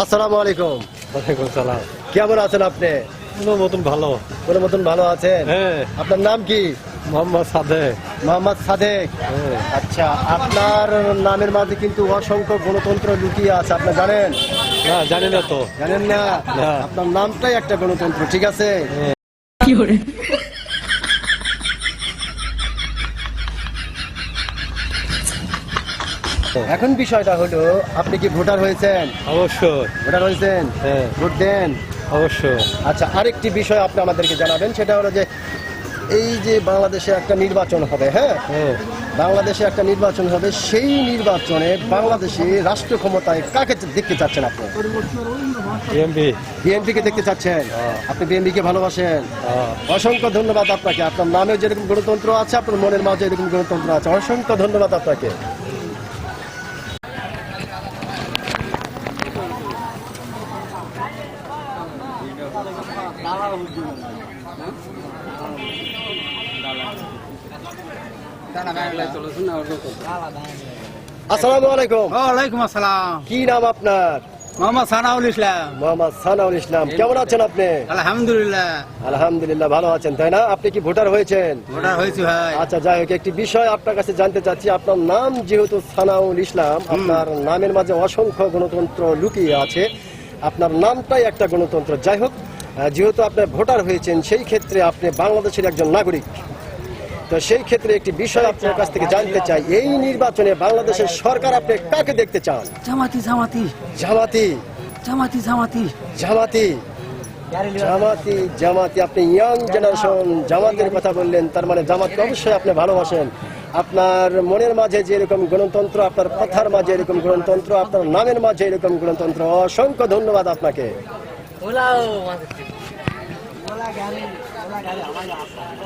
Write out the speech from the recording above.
আসসালামু আলাইকুম। ওয়ালাইকুম সালাম। কেমন আছেন আপনি? কোনো মতন ভালো। কোন মতন ভালো আছেন? হ্যাঁ। আপনার নাম কি? মোহাম্মদ সাদে মোহাম্মদ সাদেক। হ্যাঁ। আচ্ছা আপনার নামের মাঝে কিন্তু অসংখ্য গণতন্ত্র লুকিয়ে আছে আপনি জানেন? না জানি না তো। জানেন না? না। আপনার নামটাই একটা গণতন্ত্র ঠিক আছে? এখন বিষয়টা হলো আপনি কি ভোটার হয়েছেন? অবশ্যই। ভোটার হয়েছেন? হ্যাঁ। ভোট দেন? অবশ্যই। আচ্ছা আরেকটি বিষয় আপনি আমাদেরকে জানাবেন সেটা হলো যে এই যে বাংলাদেশে একটা নির্বাচন হবে হ্যাঁ? হ্যাঁ। বাংলাদেশে একটা নির্বাচন হবে সেই নির্বাচনে বাংলাদেশে রাষ্ট্র ক্ষমতায় কাকে দেখতে চাচ্ছেন আপনি? বিএনপি কে দেখতে চাচ্ছেন? আপনি বিএনপি কে ভালোবাসেন? অসংখ্য ধন্যবাদ আপনাকে। আপনার নামে যেরকম গণতন্ত্র আছে আপনার মনের মাঝে এরকম গণতন্ত্র আছে অসংখ্য ধন্যবাদ আপনাকে। আসসালামু আলাইকুম। ওয়ালাইকুম আসসালাম। কি নাম আপনার? মোহাম্মদ সানাউল ইসলাম। মোহাম্মদ সানাউল ইসলাম। কেমন আছেন আপনি? আলহামদুলিল্লাহ। আলহামদুলিল্লাহ ভালো আছেন তাই না? আপনি কি ভোটার হয়েছেন? ভোটার হয়েছি ভাই। আচ্ছা যাই হোক একটি বিষয় আপনার কাছে জানতে চাচ্ছি। আপনার নাম যেহেতু সানাউল ইসলাম আপনার নামের মাঝে অসংখ্য গণতন্ত্র লুকিয়ে আছে। আপনার নামটাই একটা গণতন্ত্র। যাই হোক যেহেতু আপনি ভোটার হয়েছেন সেই ক্ষেত্রে আপনি বাংলাদেশের একজন নাগরিক। তো সেই ক্ষেত্রে একটি বিষয় আপনার কাছ থেকে জানতে চাই। এই নির্বাচনে বাংলাদেশের সরকার আপনি কাকে দেখতে চান? জামাতি জামাতি। জামাতি। জামাতি জামাতি। জামাতি। জামাতি জামাতি। আপনি ইয়াং জেনারেশন জামাতের কথা বললেন তার মানে জামাতকে অবশ্যই আপনি ভালোবাসেন। আপনার মনের মাঝে যে এরকম গণতন্ত্র আপনার কথার মাঝে এরকম গণতন্ত্র আপনার নামের মাঝে এরকম গণতন্ত্র। অসংখ্য ধন্যবাদ আপনাকে। Wala oh. Wala galing. Wala galing. Wala galing.